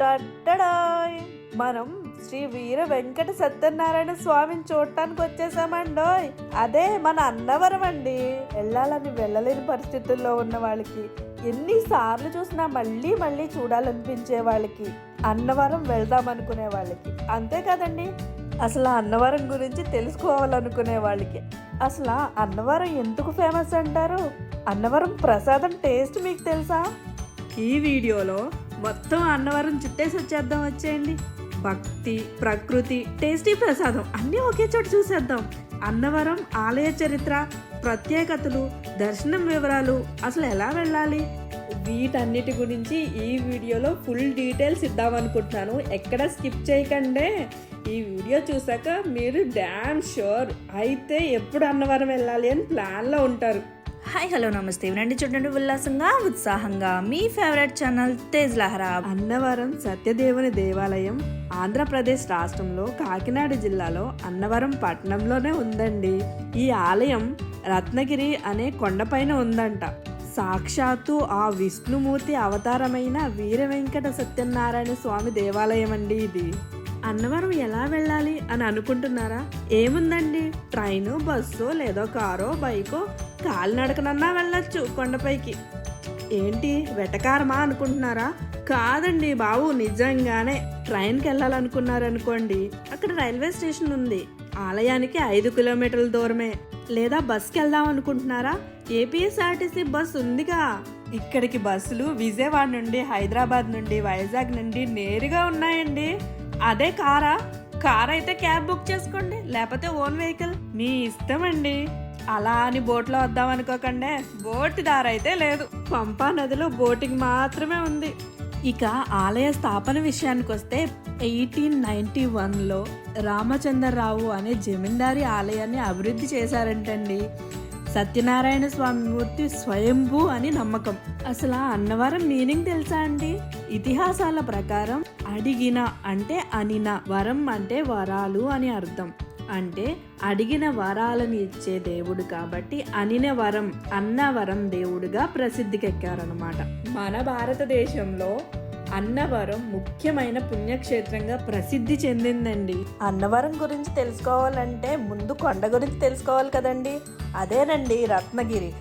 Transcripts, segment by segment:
టట్టడాయ్ మనం శ్రీ వీర వెంకట సత్యనారాయణ స్వామిని చూడటానికి వచ్చేసామండోయ్. అదే మన అన్నవరం అండి. వెళ్ళాలని వెళ్ళలేని పరిస్థితుల్లో ఉన్న వాళ్ళకి ఎన్నిసార్లు చూసినా మళ్ళీ మళ్ళీ చూడాలనిపించే వాళ్ళకి అన్నవరం వెళ్దాం అనుకునే వాళ్ళకి. అంతే కదండి? అసలు అన్నవరం గురించి తెలుసుకోవాలనుకునే వాళ్ళకి. అసలు అన్నవరం ఎందుకు ఫేమస్ అంటారు? అన్నవరం ప్రసాదం టేస్ట్ మీకు తెలుసా? ఈ వీడియోలో మొత్తం అన్నవరం చుట్టేసి వచ్చేద్దాం వచ్చేయండి. భక్తి ప్రకృతి టేస్టీ ప్రసాదం అన్నీ ఒకే చోట చూసేద్దాం. అన్నవరం ఆలయ చరిత్ర ప్రత్యేకతలు దర్శనం వివరాలు అసలు ఎలా వెళ్ళాలి? వీటన్నిటి గురించి ఈ వీడియోలో ఫుల్ డీటెయిల్స్ ఇద్దామనుకుంటున్నాను. ఎక్కడ స్కిప్ చేయకండే. ఈ వీడియో చూసాక మీరు డ్యామ్ షూర్. అయితే ఎప్పుడు అన్నవరం వెళ్ళాలి అని ప్లాన్లో ఉంటారు. హాయ్ హలో నమస్తే. వినండి చూడండి ఉల్లాసంగా ఉత్సాహంగా మీ ఫేవరెట్ ఛానల్ తేజ్ లహరా అన్నవరం సత్యదేవుని దేవాలయం ఆంధ్రప్రదేశ్ రాష్ట్రంలో కాకినాడ జిల్లాలో అన్నవరం పట్టణంలోనే ఉందండి. ఈ ఆలయం రత్నగిరి అనే కొండపైన ఉందంట. సాక్షాత్తు ఆ విష్ణుమూర్తి అవతారమైన వీర వెంకట సత్యనారాయణ స్వామి దేవాలయం అండి ఇది. అన్నవరం ఎలా వెళ్ళాలి అని అనుకుంటున్నారా? ఏముందండి? ట్రైను బస్సు లేదో కారో బైకో కాలినడకనన్నా వెళ్ళొచ్చు కొండపైకి. ఏంటి వెటకారమా అనుకుంటున్నారా? కాదండి బాబు నిజంగానే. ట్రైన్కి వెళ్ళాలనుకున్నారనుకోండి అక్కడ రైల్వే స్టేషన్ ఉంది. ఆలయానికి ఐదు కిలోమీటర్ల దూరమే. లేదా బస్కి వెళ్దాం అనుకుంటున్నారా ఏపీఎస్ఆర్టీసీ బస్ ఉందిగా. ఇక్కడికి బస్సులు విజయవాడ నుండి హైదరాబాద్ నుండి వైజాగ్ నుండి నేరుగా ఉన్నాయండి. అదే కారా? కార్ అయితే క్యాబ్ బుక్ చేసుకోండి లేకపోతే ఓన్ వెహికల్. మీ ఇష్టం అండి అలా అని బోట్లో వద్దాం అనుకోకండి. బోట్ దారైతే లేదు. పంపా నదిలో బోటింగ్ మాత్రమే ఉంది. ఇక ఆలయ స్థాపన విషయానికి వస్తే ఎయిటీన్ నైన్టీ వన్లో రామచంద్రరావు అనే జమీందారి ఆలయాన్ని అభివృద్ధి చేశారంటండి. సత్యనారాయణ స్వామి మూర్తి స్వయంభూ అని నమ్మకం. అసలు ఆ అన్నవరం మీనింగ్ తెలుసా అండి? ఇతిహాసాల ప్రకారం అడిగిన అంటే అనిన వరం అంటే వరాలు అని అర్థం. అంటే అడిగిన వరాలను ఇచ్చే దేవుడు కాబట్టి అనిన వరం అన్నవరం దేవుడుగా ప్రసిద్ధికెక్కారనమాట మన భారతదేశంలో అన్నవరం ముఖ్యమైన పుణ్యక్షేత్రంగా ప్రసిద్ధి చెందిందండి. అన్నవరం గురించి తెలుసుకోవాలంటే ముందు కొండ గురించి తెలుసుకోవాలి కదండి. అదేనండి రత్నగిరి.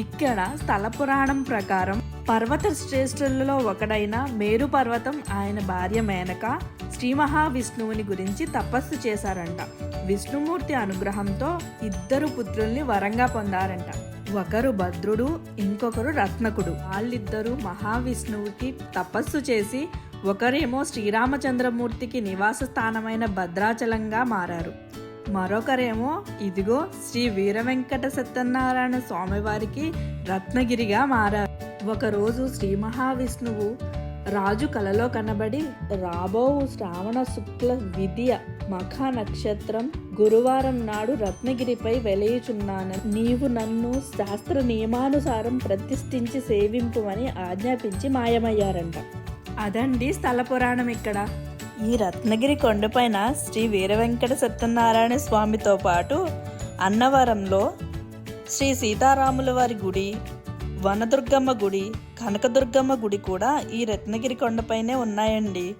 ఇక్కడ స్థల పురాణం ప్రకారం పర్వత శ్రేష్ఠులలో ఒకడైన మేరు పర్వతం ఆయన భార్య మేనక శ్రీ మహావిష్ణువుని గురించి తపస్సు చేశారంట. విష్ణుమూర్తి అనుగ్రహంతో ఇద్దరు పుత్రుల్ని వరంగా పొందారంట. ఒకరు భద్రుడు ఇంకొకరు రత్నకుడు. వాళ్ళిద్దరూ మహావిష్ణువుకి తపస్సు చేసి ఒకరేమో శ్రీరామచంద్రమూర్తికి నివాస స్థానమైన భద్రాచలంగా మారారు. మరొకరేమో ఇదిగో శ్రీ వీర వెంకట సత్యనారాయణ స్వామివారికి రత్నగిరిగా మారారు. ఒకరోజు శ్రీ మహావిష్ణువు రాజు కలలో కనబడి రాబో శ్రావణ శుక్ల విద్య మఖ నక్షత్రం గురువారం నాడు రత్నగిరిపై వెలయుచున్నాను. నీవు నన్ను శాస్త్ర నియమానుసారం ప్రతిష్ఠించి సేవింపుమని ఆజ్ఞాపించి మాయమయ్యారంట. అదండి స్థల పురాణం ఇక్కడ. ఈ రత్నగిరి కొండపైన శ్రీ వీర వెంకట సత్యనారాయణ స్వామితో పాటు అన్నవరంలో శ్రీ సీతారాముల వారి గుడి వనదుర్గమ్మ గుడి కనకదుర్గమ్మ గుడి కూడా ఈ రత్నగిరి కొండపైనే ఉన్నాయండి.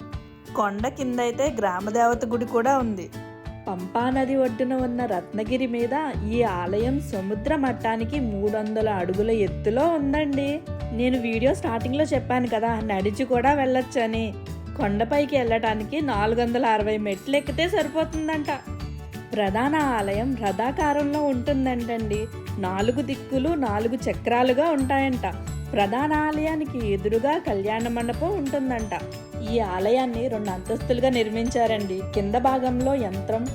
కొండ కింద అయితే గ్రామదేవత గుడి కూడా ఉంది. పంపా నది ఒడ్డున ఉన్న రత్నగిరి మీద ఈ ఆలయం సముద్ర మట్టానికి మూడు వందల అడుగుల ఎత్తులో ఉందండి. నేను వీడియో స్టార్టింగ్లో చెప్పాను కదా నడిచి కూడా వెళ్ళొచ్చని. కొండపైకి వెళ్ళటానికి నాలుగు వందల అరవై మెట్లు ఎక్కితే సరిపోతుందంట. ప్రధాన ఆలయం రథాకారంలో ఉంటుందంటండి. నాలుగు దిక్కులు నాలుగు చక్రాలుగా ఉంటాయంట. ప్రధాన ఆలయానికి ఎదురుగా కళ్యాణ మండపం ఉంటుందంట. ఈ ఆలయాన్ని రెండు అంతస్తులుగా నిర్మించారండి. కింద భాగంలో యంత్రం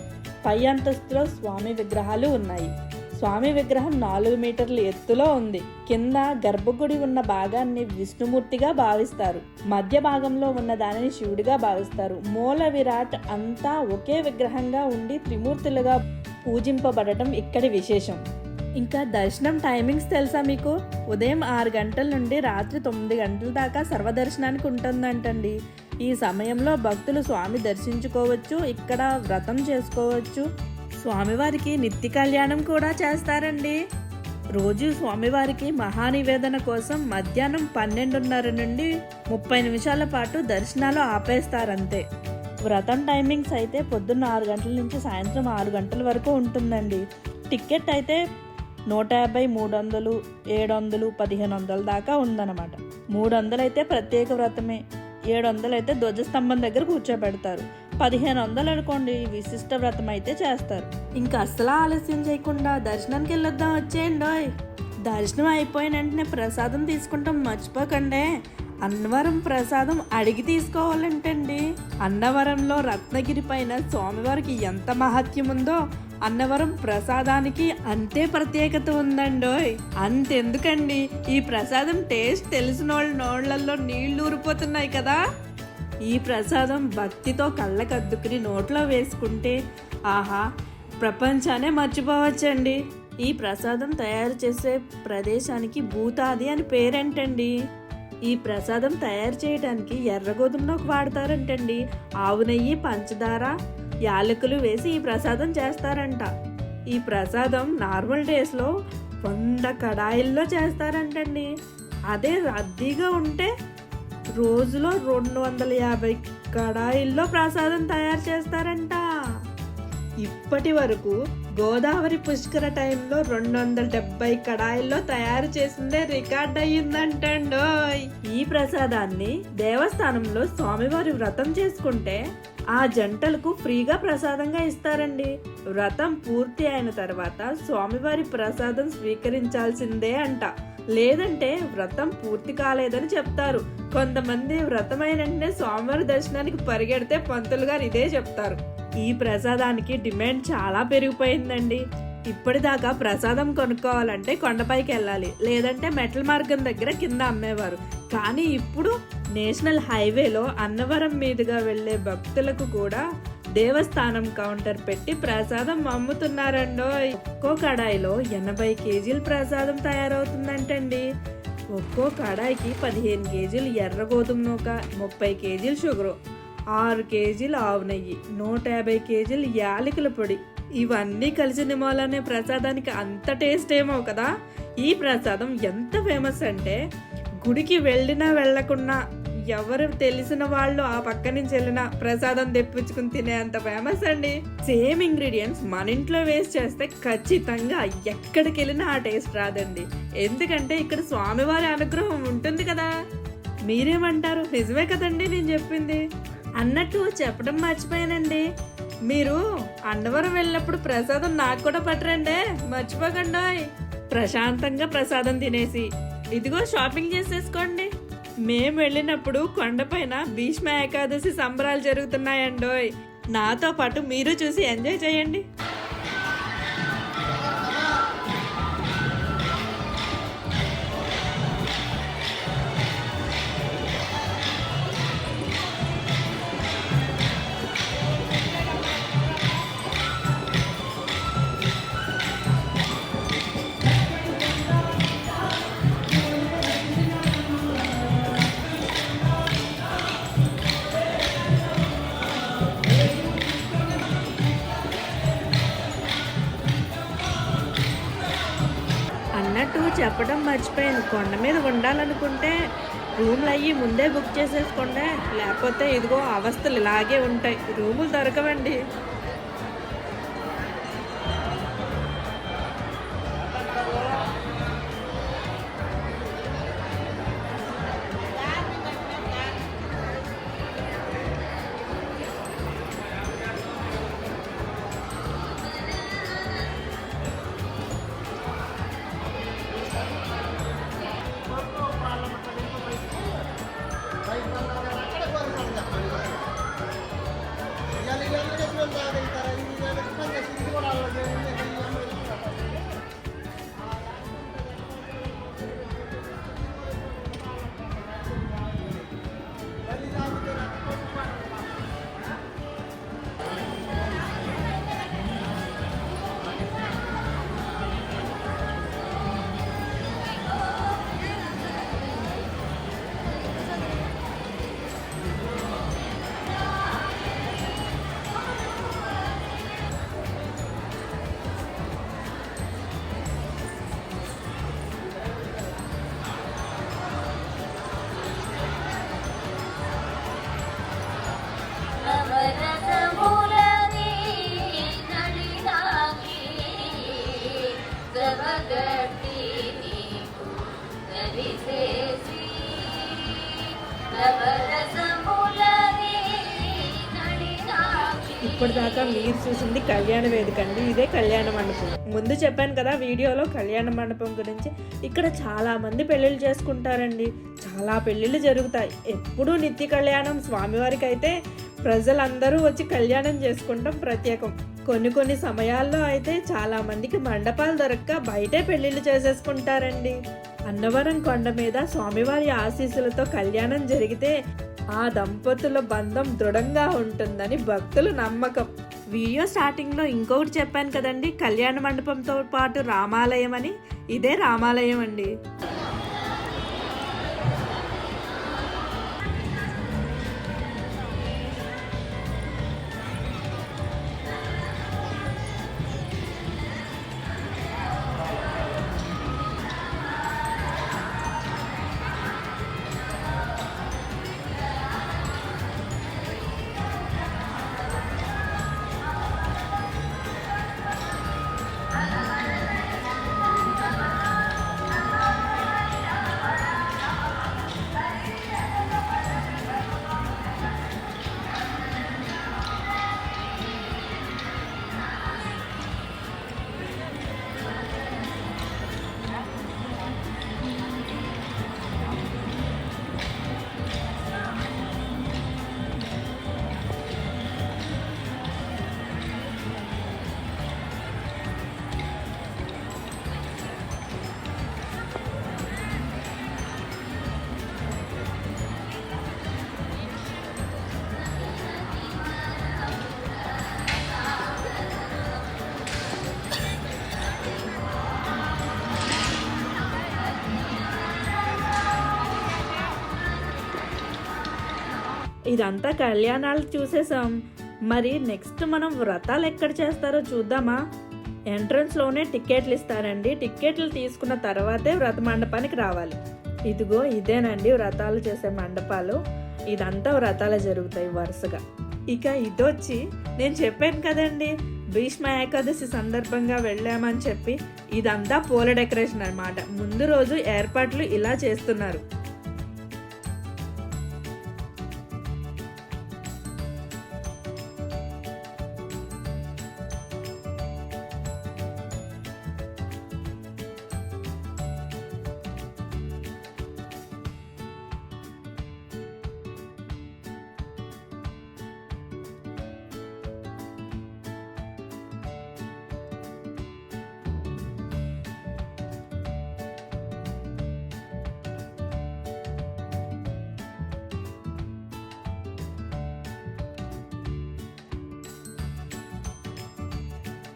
పై అంతస్తులో స్వామి విగ్రహాలు ఉన్నాయి. స్వామి విగ్రహం నాలుగు మీటర్ల ఎత్తులో ఉంది. కింద గర్భగుడి ఉన్న భాగాన్ని విష్ణుమూర్తిగా భావిస్తారు. మధ్య భాగంలో ఉన్న దానిని శివుడిగా భావిస్తారు. మూల విరాట్ అంతా ఒకే విగ్రహంగా ఉండి త్రిమూర్తులుగా పూజింపబడటం ఇక్కడి విశేషం. ఇంకా దర్శనం టైమింగ్స్ తెలుసా మీకు? ఉదయం ఆరు గంటల నుండి రాత్రి తొమ్మిది గంటల దాకా సర్వదర్శనానికి ఉంటుందంటండి. ఈ సమయంలో భక్తులు స్వామి దర్శించుకోవచ్చు ఇక్కడ వ్రతం చేసుకోవచ్చు. స్వామివారికి నిత్య కళ్యాణం కూడా చేస్తారండి. రోజు స్వామివారికి మహానివేదన కోసం మధ్యాహ్నం పన్నెండున్నర నుండి ముప్పై నిమిషాల పాటు దర్శనాలు ఆపేస్తారంతే. వ్రతం టైమింగ్స్ అయితే పొద్దున్న ఆరు గంటల నుంచి సాయంత్రం ఆరు గంటల వరకు ఉంటుందండి. టికెట్ అయితే నూట యాభై మూడు వందలు ఏడు వందలు పదిహేను వందల దాకా ఉందన్నమాట. మూడు వందలు అయితే ప్రత్యేక వ్రతమే ఏడు వందలు అయితే ధ్వజస్తంభం దగ్గర కూర్చోబెడతారు. పదిహేను వందలు అనుకోండి విశిష్ట వ్రతం అయితే చేస్తారు. ఇంకా అస్సలు ఆలస్యం చేయకుండా దర్శనానికి వెళ్ళొద్దాం వచ్చేయండి దర్శనం అయిపోయిన వెంటనే ప్రసాదం తీసుకుంటాం మర్చిపోకండి. అన్నవరం ప్రసాదం అడిగి తీసుకోవాలంటండి. అన్నవరంలో రత్నగిరి పైన స్వామివారికి ఎంత మహత్యం ఉందో అన్నవరం ప్రసాదానికి అంతే ప్రత్యేకత ఉందండోయ్ అంతెందుకండి ఈ ప్రసాదం టేస్ట్ తెలిసిన వాళ్ళ నోళ్ళలో నీళ్ళు ఊరిపోతున్నాయి కదా. ఈ ప్రసాదం భక్తితో కళ్ళకద్దుకుని నోట్లో వేసుకుంటే ఆహా ప్రపంచానే మర్చిపోవచ్చండి. ఈ ప్రసాదం తయారు చేసే ప్రదేశానికి భూతాది అని పేరేంటండి. ఈ ప్రసాదం తయారు చేయడానికి ఎర్ర గోధుమ వాడతారంటండి. ఆవు నెయ్యి పంచదార యాలకులు వేసి ఈ ప్రసాదం చేస్తారంట. ఈ ప్రసాదం నార్మల్ డేస్లో వంద కడాయిల్లో చేస్తారంటండి. అదే రద్దీగా ఉంటే రోజులో రెండు వందల యాభై కడాయిల్లో ప్రసాదం తయారు చేస్తారంట. ఇప్పటి వరకు గోదావరి పుష్కర టైంలో రెండు వందల డెబ్బై కడాయిల్లో తయారు చేసిందే రికార్డ్ అయ్యిందంటండోయ్. ఈ ప్రసాదాన్ని దేవస్థానంలో స్వామివారి వ్రతం చేసుకుంటే ఆ జంటలకు ఫ్రీగా ప్రసాదంగా ఇస్తారండి. వ్రతం పూర్తి అయిన తర్వాత స్వామివారి ప్రసాదం స్వీకరించాల్సిందే అంట. లేదంటే వ్రతం పూర్తి కాలేదని చెప్తారు. కొంతమంది వ్రతమైన వెంటనే స్వామివారి దర్శనానికి పరిగెడితే పంతులు గారు ఇదే చెప్తారు. ఈ ప్రసాదానికి డిమాండ్ చాలా పెరిగిపోయిందండి. ఇప్పటిదాకా ప్రసాదం కొనుక్కోవాలంటే కొండపైకి వెళ్ళాలి. లేదంటే మెట్ల మార్గం దగ్గర కింద అమ్మేవారు. కానీ ఇప్పుడు నేషనల్ హైవేలో అన్నవరం మీదుగా వెళ్ళే భక్తులకు కూడా దేవస్థానం కౌంటర్ పెట్టి ప్రసాదం అమ్ముతున్నారండో ఒక్కో కడాయిలో ఎనభై కేజీల ప్రసాదం తయారవుతుందంటండి. ఒక్కో కడాయికి పదిహేను కేజీలు ఎర్ర గోధుమ నూక ముప్పై కేజీలు షుగరు ఆరు కేజీలు ఆవు నెయ్యి నూట యాభై కేజీలు యాలకుల పొడి. ఇవన్నీ కలిసిన మూలనే ప్రసాదానికి అంత టేస్ట్ ఏమో కదా. ఈ ప్రసాదం ఎంత ఫేమస్ అంటే గుడికి వెళ్ళినా వెళ్ళకున్నా ఎవరు తెలిసిన వాళ్ళు ఆ పక్క నుంచి వెళ్ళినా ప్రసాదం తెప్పించుకుని తినే అంత ఫేమస్ అండి. సేమ్ ఇంగ్రీడియంట్స్ మన ఇంట్లో వేస్ట్ చేస్తే ఖచ్చితంగా ఎక్కడికి వెళ్ళినా ఆ టేస్ట్ రాదండి. ఎందుకంటే ఇక్కడ స్వామివారి అనుగ్రహం ఉంటుంది కదా. మీరేమంటారు? నిజమే కదండి నేను చెప్పింది. అన్నట్టు చెప్పడం మర్చిపోయానండి. మీరు అన్నవరం వెళ్ళినప్పుడు ప్రసాదం నాకు కూడా పట్టరండి. మర్చిపోకండి. ప్రశాంతంగా ప్రసాదం తినేసి. ఇదిగో షాపింగ్ చేసేసుకోండి. మేము వెళ్ళినప్పుడు కొండపైన భీష్మ ఏకాదశి సంబరాలు జరుగుతున్నాయండోయ్. నాతో పాటు మీరు చూసి ఎంజాయ్ చేయండి. అయిపోయింది. కొండ మీద ఉండాలనుకుంటే రూమ్లు అయ్యి ముందే బుక్ చేసేసుకోండి. లేకపోతే ఇదిగో అవస్థలు ఇలాగే ఉంటాయి. రూములు దొరకవండి. बना लगे ఇప్పటిదాకా మీరు చూసింది కళ్యాణ వేదిక అండి. ఇదే కళ్యాణ మండపం. ముందు చెప్పాను కదా వీడియోలో కళ్యాణ మండపం గురించి. ఇక్కడ చాలా మంది పెళ్ళిళ్ళు చేసుకుంటారండి. చాలా పెళ్ళిళ్ళు జరుగుతాయి. ఎప్పుడూ నిత్య కళ్యాణం. స్వామివారికి అయితే ప్రజలందరూ వచ్చి కళ్యాణం చేసుకుంటాం ప్రత్యేకం. కొన్ని కొన్ని సమయాల్లో అయితే చాలా మందికి మండపాలు దొరక్క బయటే పెళ్ళిళ్ళు చేసేసుకుంటారండి. అన్నవరం కొండ మీద స్వామివారి ఆశీస్సులతో కళ్యాణం జరిగితే ఆ దంపతుల బంధం దృఢంగా ఉంటుందని భక్తుల నమ్మకం. వీడియో స్టార్టింగ్లో ఇంకొకటి చెప్పాను కదండి కళ్యాణ మండపంతో పాటు రామాలయం అని. ఇదే రామాలయం అండి. ఇదంతా కళ్యాణాలు చూసేసాం మరి నెక్స్ట్ మనం వ్రతాలు ఎక్కడ చేస్తారో చూద్దామా? ఎంట్రన్స్లోనే టికెట్లు ఇస్తారండి. టికెట్లు తీసుకున్న తర్వాతే వ్రత మండపానికి రావాలి. ఇదిగో ఇదేనండి వ్రతాలు చేసే మండపాలు. ఇదంతా వ్రతాలు జరుగుతాయి వరుసగా. ఇక ఇదొచ్చి నేను చెప్పాను కదండి. భీష్మ ఏకాదశి సందర్భంగా వెళ్ళామని చెప్పి ఇదంతా పూల డెకరేషన్ అన్నమాట. ముందు రోజు ఏర్పాట్లు ఇలా చేస్తున్నారు.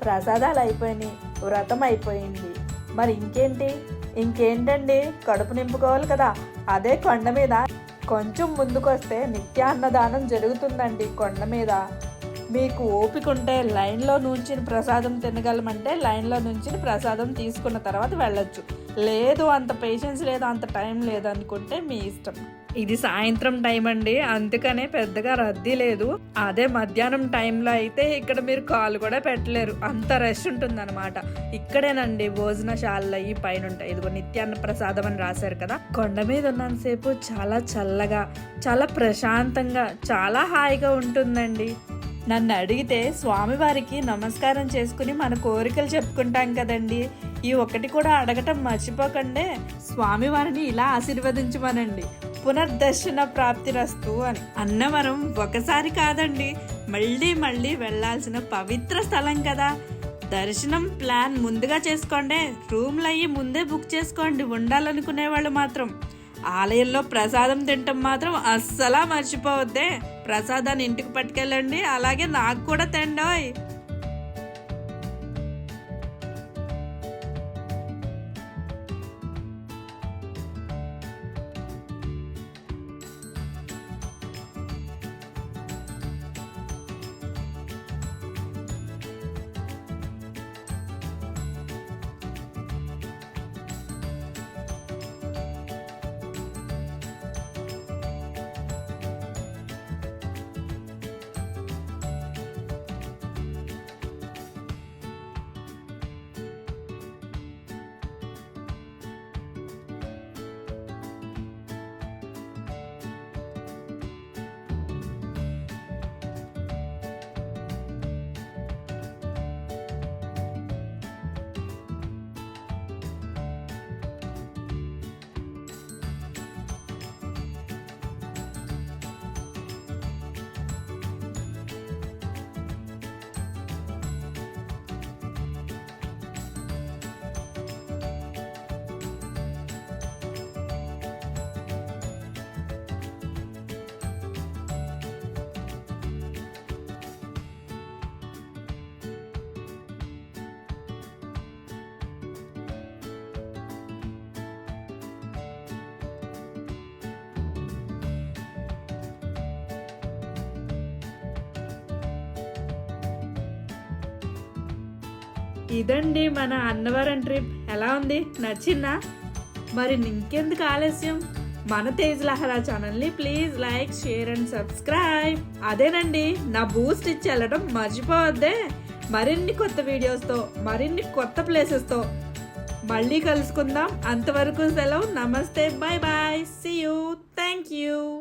ప్రసాదాలు అయిపోయినాయి వ్రతం అయిపోయింది. మరి ఇంకేంటి? ఇంకేంటండి? కడుపు నింపుకోవాలి కదా. అదే కొండ మీద కొంచెం ముందుకొస్తే నిత్యాన్నదానం జరుగుతుందండి కొండ మీద. మీకు ఓపిక ఉంటే లైన్లో నుంచిన ప్రసాదం తినగలమంటే లైన్లో నుంచిన ప్రసాదం తీసుకున్న తర్వాత వెళ్ళొచ్చు. లేదు అంత పేషెన్స్ లేదు అంత టైం లేదనుకుంటే మీ ఇష్టం. ఇది సాయంత్రం టైం అండి. అందుకనే పెద్దగా రద్దీ లేదు. అదే మధ్యాహ్నం టైంలో అయితే ఇక్కడ మీరు కాలు కూడా పెట్టలేరు. అంత రష్ ఉంటుందన్నమాట. ఇక్కడేనండి భోజనశాలలు ఈ పైన ఉంటాయి ఇదిగో నిత్యాన్న ప్రసాదం అని రాశారు కదా. కొండ మీద ఉన్నంతసేపు చాలా చల్లగా చాలా ప్రశాంతంగా చాలా హాయిగా ఉంటుందండి. నన్ను అడిగితే స్వామివారికి నమస్కారం చేసుకుని మన కోరికలు చెప్పుకుంటాం కదండి. ఈ ఒక్కటి కూడా అడగటం మర్చిపోకండే. స్వామివారిని ఇలా ఆశీర్వదించమనండి. పునర్దర్శన ప్రాప్తిరస్తు అని. అన్నవరం ఒకసారి కాదండి మళ్ళీ మళ్ళీ వెళ్ళాల్సిన పవిత్ర స్థలం కదా. దర్శనం ప్లాన్ ముందుగా చేసుకోండి రూమ్లు అయ్యి ముందే బుక్ చేసుకోండి ఉండాలనుకునే వాళ్ళు మాత్రం. ఆలయంలో ప్రసాదం తింటాం మాత్రం అస్సలా మర్చిపోవద్దే. ప్రసాదాన్ని ఇంటికి పట్టుకెళ్ళండి అలాగే నాకు కూడా తెండోయ్ ఇదండి మన అన్నవరం ట్రిప్. ఎలా ఉంది? నచ్చిందా? మరి ఇంకెందుకు ఆలస్యం? మన తేజ్ లహరా ఛానల్ని please like share and subscribe. అదేనండి నా బూస్ట్ ఇచ్చి వెళ్ళడం మర్చిపోవద్దే. మరిన్ని కొత్త వీడియోస్తో మరిన్ని కొత్త ప్లేసెస్తో మళ్ళీ కలుసుకుందాం. అంతవరకు సెలవు. నమస్తే bye bye see you thank you